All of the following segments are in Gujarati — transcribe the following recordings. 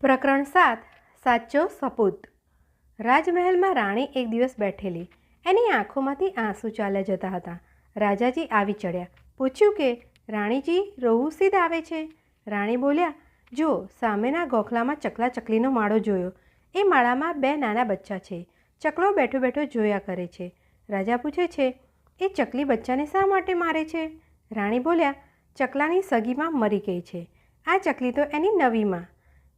પ્રકરણ સાત, સાચો સપૂત. રાજમહેલમાં રાણી એક દિવસ બેઠેલી. એની આંખોમાંથી આંસુ ચાલ્યા જતા હતા. રાજાજી આવી ચડ્યા. પૂછ્યું કે, રાણીજી રોવું સીધ આવે છે? રાણી બોલ્યા, જો, સામેના ગોખલામાં ચકલા ચકલીનો માળો જોયો. એ માળામાં બે નાના બચ્ચા છે. ચકલો બેઠો બેઠો જોયા કરે છે. રાજા પૂછે છે, એ ચકલી બચ્ચાને શા માટે મારે છે? રાણી બોલ્યા, ચકલાની સગીમાં મરી ગઈ છે. આ ચકલી તો એની નવીમાં.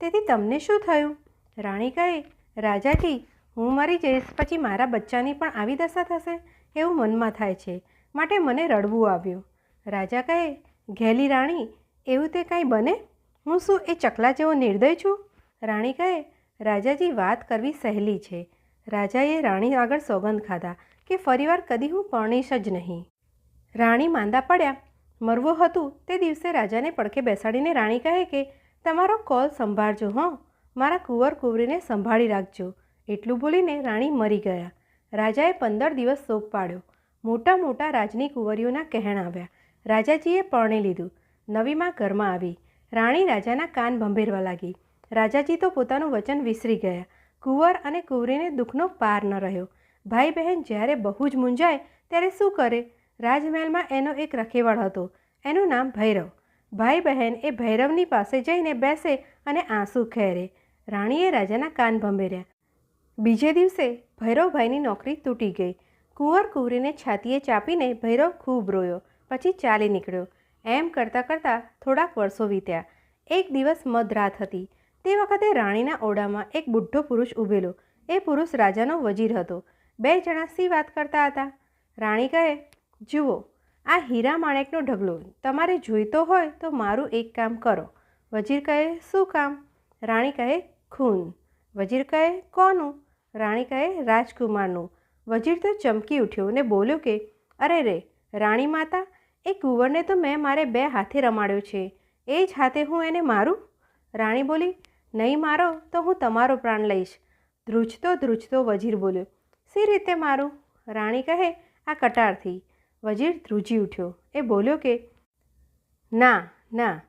તેથી તમને શું થયું? રાણી કહે રાજાજી, હું મરી જઈશ પછી મારા બચ્ચાની પણ આવી દશા થશે? એવું મનમાં થાય છે. માટે મને રડવું આવ્યું. રાજા કહે, ઘેલી રાણી, એવું તે કાંઈ બને? હું શું એ ચકલા જેવો નિર્દય છું? રાણી કહે, રાજાજી, વાત કરવી સહેલી છે. રાજાએ રાણી આગળ સોગંદ ખાધા કે ફરીવાર કદી હું પરણીશ જ નહીં. રાણી માંદા પડ્યા. મરવું હતું તે દિવસે રાજાને પડખે બેસાડીને રાણી કહે કે તમારો કોલ સંભાળજો, હં. મારા કુંવર કુંવરીને સંભાળી રાખજો. એટલું બોલીને રાણી મરી ગયા. રાજાએ પંદર દિવસ શોક પાડ્યો. મોટા મોટા રાજની કુંવરીઓના કહેણ આવ્યા. રાજાજીએ પરણી લીધું. નવીમાં ઘરમાં આવી. રાણી રાજાના કાન ભંભેરવા લાગી. રાજાજી તો પોતાનું વચન વિસરી ગયા. કુંવર અને કુંવરીને દુઃખનો પાર ન રહ્યો. ભાઈ બહેન જ્યારે બહુ જ મૂંઝાય, ત્યારે શું કરે? રાજમહેલમાં એનો એક રખેવાળ હતો. એનું નામ ભૈરવ. ભાઈ બહેન એ ભૈરવની પાસે જઈને બેસે અને આંસુ ખેરે. રાણીએ રાજાના કાન ભંભેર્યા. બીજે દિવસે ભૈરવભાઈની નોકરી તૂટી ગઈ. કુંવર કુંવરીને છાતીએ ચાપીને ભૈરવ ખૂબ રોયો, પછી ચાલી નીકળ્યો. એમ કરતાં કરતાં થોડાક વર્ષો વીત્યા. એક દિવસ મધરાત હતી. તે વખતે રાણીના ઓરડામાં એક બુઢ્ઢો પુરુષ ઊભેલો. એ પુરુષ રાજાનો વજીર હતો. બે જણા સી વાત કરતા હતા. રાણી કહે, જુઓ આ હીરા માણેકનો ઢગલો. તમારે જોઈતો હોય તો મારું એક કામ કરો. વજીર કહે, શું કામ? રાણી કહે, ખૂન. વજીર કહે, કોનું? રાણી કહે, રાજકુમારનું. વજીર તો ચમકી ઉઠ્યો ને બોલ્યો કે, અરે રે, રાણી માતા, એ કુંવરને તો મેં મારે બે હાથે રમાડ્યો છે. એ જ હાથે હું એને મારું? રાણી બોલી, નહીં મારો તો હું તમારો પ્રાણ લઈશ. ધ્રુજતો ધ્રુજતો વજીર બોલ્યો સી રીતે મારું? રાણી કહે, આ કટારથી. વજીર ધ્રુજી ઉઠ્યો. એ બોલ્યો કે, ના ના,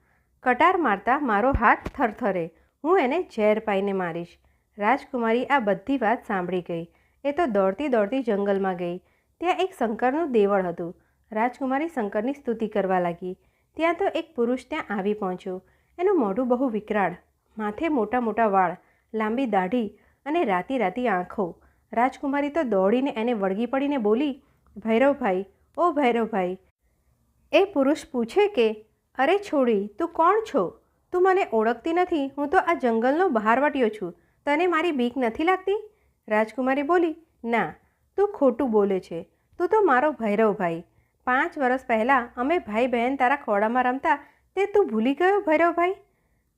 કટાર મારતા મારો હાથ થરથરે. હું એને ઝેર પાઈને મારીશ. રાજકુમારી આ બધી વાત સાંભળી ગઈ. એ તો દોડતી દોડતી જંગલમાં ગઈ. ત્યાં એક શંકરનું દેવળ હતું. રાજકુમારી શંકરની સ્તુતિ કરવા લાગી. ત્યાં તો એક પુરુષ ત્યાં આવી પહોંચ્યો. એનું મોઢું બહુ વિકરાળ, માથે મોટા મોટા વાળ, લાંબી દાઢી અને રાતી રાતી આંખો. રાજકુમારી તો દોડીને એને વળગી પડીને બોલી, ભૈરવભાઈ ઓ ભૈરવભાઈ, એ પુરુષ પૂછે કે, અરે છોડી, તું કોણ છો? તું મને ઓળખતી નથી, હું તો આ જંગલનો બહારવટીયો છું. તને મારી બીક નથી લાગતી? રાજકુમારી બોલી, ના, તું ખોટું બોલે છે. તું તો મારો ભૈરવભાઈ. પાંચ વર્ષ પહેલાં અમે ભાઈ બહેન તારા ખોડામાં રમતા, તે તું ભૂલી ગયો ભૈરવભાઈ?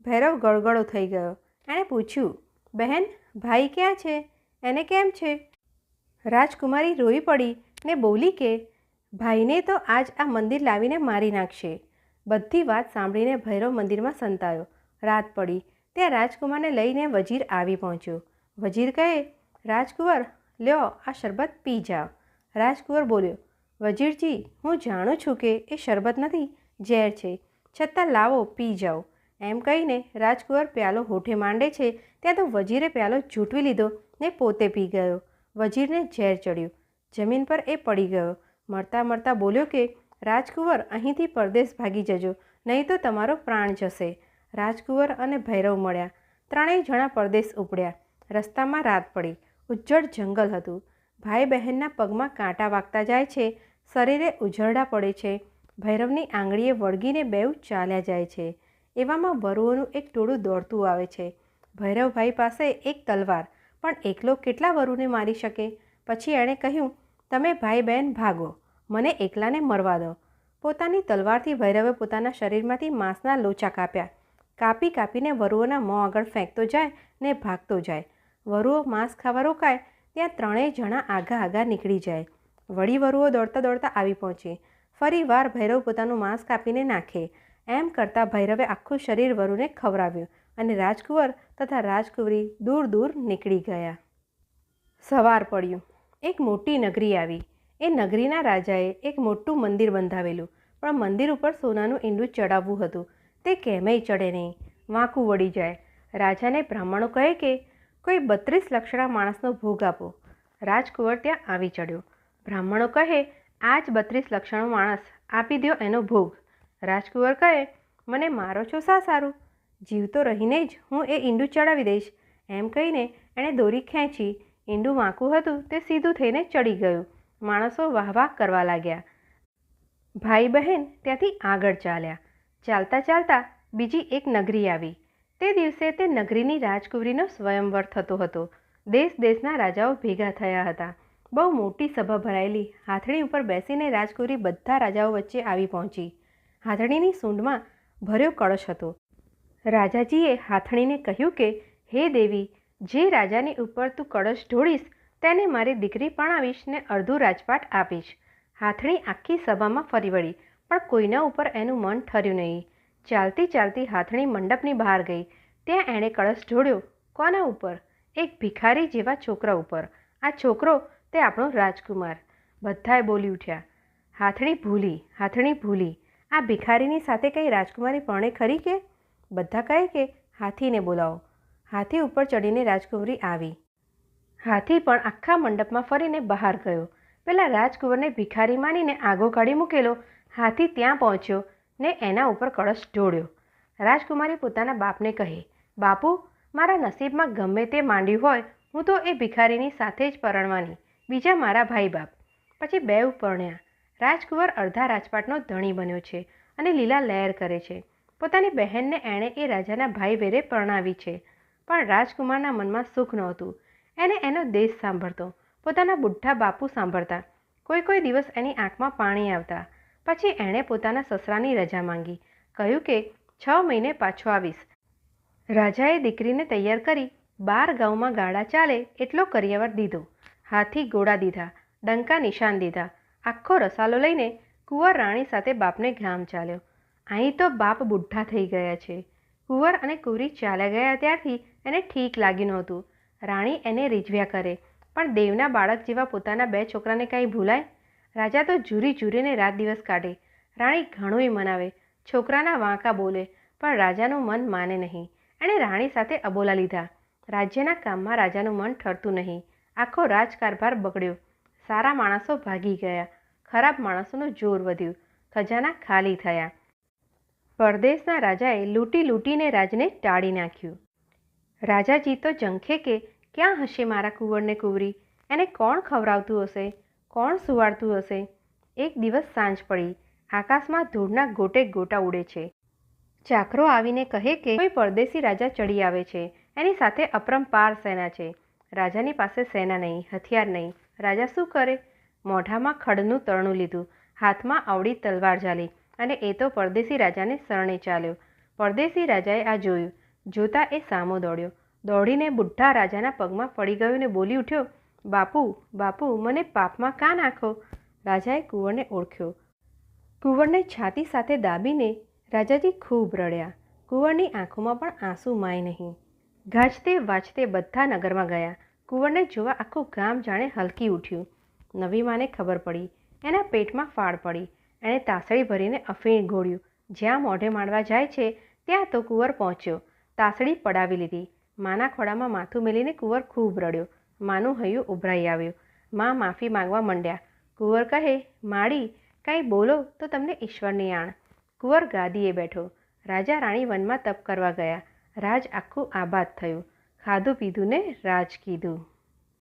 ભૈરવ ગળગળો થઈ ગયો. એણે પૂછ્યું, બહેન, ભાઈ ક્યાં છે? એને કેમ છે? રાજકુમારી રોઈ પડી ને બોલી કે ભાઈને તો આજ આ મંદિર લાવીને મારી નાખશે. બધી વાત સાંભળીને ભૈરવ મંદિરમાં સંતાયો. રાત પડી. ત્યાં રાજકુમારને લઈને વજીર આવી પહોંચ્યો. વજીર કહે, રાજકુંવર, લ્યો આ શરબત પી જાઓ. રાજકુંવર બોલ્યો, વજીરજી, હું જાણું છું કે એ શરબત નથી, ઝેર છે. છતાં લાવો, પી જાઓ. એમ કહીને રાજકુંવર પ્યાલો હોઠે માંડે છે. ત્યાં તો વજીરે પ્યાલો ઝૂંટવી લીધો ને પોતે પી ગયો. વજીરને ઝેર ચડ્યું. જમીન પર એ પડી ગયો. મળતા મળતા બોલ્યો કે, રાજકુંવર, અહીંથી પરદેશ ભાગી જજો, નહીં તો તમારો પ્રાણ જશે. રાજકુંવર અને ભૈરવ મળ્યા. ત્રણેય જણા પરદેશ ઉપડ્યા. રસ્તામાં રાત પડી. ઉજ્જડ જંગલ હતું. ભાઈ બહેનના પગમાં કાંટા વાગતા જાય છે. શરીરે ઉજરડા પડે છે. ભૈરવની આંગળીએ વળગીને બેઉ ચાલ્યા જાય છે. એવામાં વરુઓનું એક ટોળું દોડતું આવે છે. ભૈરવભાઈ પાસે એક તલવાર, પણ એકલો કેટલા વરુને મારી શકે? પછી એણે કહ્યું તમે ભાઈ બહેન ભાગો. મને એકલાને મરવા દો. પોતાની તલવારથી ભૈરવે પોતાના શરીરમાંથી માંસના લોચા કાપ્યા. કાપી કાપીને વરુઓના મોં આગળ ફેંકતો જાય ને ભાગતો જાય. વરુઓ માંસ ખાવા રોકાય, ત્યાં ત્રણેય જણા આગા આગા નીકળી જાય. વળી વરુઓ દોડતા દોડતા આવી પહોંચી. ફરી વાર ભૈરવ પોતાનું માંસ કાપીને નાખે. એમ કરતાં ભૈરવે આખું શરીર વરુને ખવડાવ્યું અને રાજકુંવર તથા રાજકુંવરી દૂર દૂર નીકળી ગયા. સવાર પડ્યું. એક મોટી નગરી આવી. એ નગરીના રાજાએ એક મોટું મંદિર બંધાવેલું, પણ મંદિર ઉપર સોનાનું ઈંડું ચડાવવું હતું. તે કેમેય ચડે નહીં. વાંકું વળી જાય. રાજાને બ્રાહ્મણો કહે કે, કોઈ બત્રીસ લક્ષણા માણસનો ભોગ આપો. રાજકુંવર ત્યાં આવી ચડ્યો. બ્રાહ્મણો કહે, આ જ બત્રીસ લક્ષણો માણસ, આપી દ્યો એનો ભોગ. રાજકુંવર કહે, મને મારો છો સા સારું? જીવતો રહીને જ હું એ ઈંડું ચડાવી દઈશ. એમ કહીને એણે દોરી ખેંચી ઈંડું વાંકું હતું તે સીધું થઈને ચડી ગયું. માણસો વાહ વાહ કરવા લાગ્યા. ભાઈ બહેન ત્યાંથી આગળ ચાલ્યા. ચાલતા ચાલતા બીજી એક નગરી આવી. તે દિવસે તે નગરીની રાજકુવરીનો સ્વયંવર થતો હતો. દેશ દેશના રાજાઓ ભેગા થયા હતા. બહુ મોટી સભા ભરાયેલી. હાથણી ઉપર બેસીને રાજકુવરી બધા રાજાઓ વચ્ચે આવી પહોંચી. હાથણીની સૂંઢમાં ભર્યો કળશ હતો. રાજાજીએ હાથણીને કહ્યું કે, હે દેવી જે રાજાની ઉપર તું કળશ ઢોળીશ, તેને મારી દીકરી પણાવીશ ને અડધું રાજપાટ આપીશ. હાથણી આખી સભામાં ફરી વળી, પણ કોઈના ઉપર એનું મન ઠર્યું નહીં. ચાલતી ચાલતી હાથણી મંડપની બહાર ગઈ. ત્યાં એણે કળશ ઢોળ્યો. કોના ઉપર? એક ભિખારી જેવા છોકરા ઉપર. આ છોકરો તે આપણો રાજકુમાર. બધાએ બોલી ઉઠ્યા. હાથણી ભૂલી હાથણી ભૂલી. આ ભિખારીની સાથે કંઈ રાજકુમારી પરણે ખરી કે? બધા કહે કે, હાથીને બોલાવો. હાથી ઉપર ચડીને રાજકુંવરી આવી. હાથી પણ આખા મંડપમાં ફરીને બહાર ગયો. પેલા રાજકુંવરને ભિખારી માનીને આગો કાઢી મૂકેલો. હાથી ત્યાં પહોંચ્યો ને એના ઉપર કળશ ઢોળ્યો. રાજકુમારી પોતાના બાપને કહે, બાપુ, મારા નસીબમાં ગમે તે માંડ્યું હોય, હું તો એ ભિખારીની સાથે જ પરણવાની. બીજા મારા ભાઈ બાપ. પછી બે પરણ્યા રાજકુંવર અડધા રાજપાટનો ધણી બન્યો છે અને લીલા લહેર કરે છે. પોતાની બહેનને એણે એ રાજાના ભાઈ વેરે પરણાવી છે. પણ રાજકુમારના મનમાં સુખ નહોતું. એને એનો દેશ સાંભળતો. પોતાના બુઢ્ઢા બાપુ સાંભળતા. કોઈ કોઈ દિવસ એની આંખમાં પાણી આવતા. પછી એણે પોતાના સસરાની રજા માંગી. કહ્યું કે છ મહિને પાછો આવીશ. રાજાએ દીકરીને તૈયાર કરી બાર ગાઉમાં ગાડા ચાલે એટલો કરિયાવર દીધો. હાથી ગોળા દીધા. ડંકા નિશાન દીધા. આખો રસાલો લઈને કુંવર રાણી સાથે બાપને ગામ ચાલ્યો. અહીં તો બાપ બુઢ્ઢા થઈ ગયા છે. કુંવર અને કુરી ચાલ્યા ગયા ત્યારથી એને ઠીક લાગ્યું નહોતું. રાણી એને રીઝવ્યા કરે, પણ દેવના બાળક જેવા પોતાના બે છોકરાને કાંઈ ભૂલાય? રાજા તો ઝૂરી ઝૂરીને રાત દિવસ કાઢે. રાણી ઘણુંય મનાવે, છોકરાના વાંકા બોલે, પણ રાજાનું મન માને નહીં. એણે રાણી સાથે અબોલા લીધા. રાજ્યના કામમાં રાજાનું મન ઠરતું નહીં. આખો રાજકારભાર બગડ્યો. સારા માણસો ભાગી ગયા. ખરાબ માણસોનું જોર વધ્યું. ખજાના ખાલી થયા. પરદેશના રાજાએ લૂંટી લૂંટીને રાજને ટાળી નાખ્યું. રાજાજી તો જંખે કે, ક્યાં હશે મારા કુંવરને કુંવરી? એને કોણ ખવડાવતું હશે? કોણ સુવાડતું હશે? એક દિવસ સાંજ પડી. આકાશમાં ધૂળના ગોટે ગોટા ઉડે છે. ચાકરો આવીને કહે કે, કોઈ પરદેશી રાજા ચડી આવે છે. એની સાથે અપરંપાર સેના છે. રાજાની પાસે સેના નહીં, હથિયાર નહીં. રાજા શું કરે? મોઢામાં ખડનું તરણું લીધું. હાથમાં આવડી તલવાર ઝાલી અને એ તો પરદેશી રાજાને શરણે ચાલ્યો. પરદેશી રાજાએ આ જોયું. જોતા એ સામો દોડ્યો. દોડીને બુઢા રાજાના પગમાં પડી ગયો ને બોલી ઉઠ્યો, બાપુ બાપુ, મને પાપમાં કાં નાખો? રાજાએ કુંવરને ઓળખ્યો. કુંવરને છાતી સાથે દાબીને રાજાજી ખૂબ રડ્યા. કુંવરની આંખોમાં પણ આંસુ માય નહીં. ગાજતે વાજતે બધા નગરમાં ગયા. કુંવરને જોવા આખું ગામ જાણે હલકી ઉઠ્યું. નવી માને ખબર પડી. એના પેટમાં ફાળ પડી. એણે તાસળી ભરીને અફીણ ઘોળ્યું જ્યાં મોઢે માંડવા જાય છે, ત્યાં તો કુંવર પહોંચ્યો. તાસળી પડાવી લીધી. માના ખોડામાં માથું મેલીને કુંવર ખૂબ રડ્યો. માનું હૈયું ઉભરાઈ આવ્યું. માં માફી માંગવા માંડ્યા. કુંવર કહે માડી કાંઈ બોલો તો તમને ઈશ્વરની આણ. કુંવર ગાદીએ બેઠો. રાજા રાણી વનમાં તપ કરવા ગયા. રાજ આખું આબાદ થયું. ખાધું પીધું ને રાજ કીધું.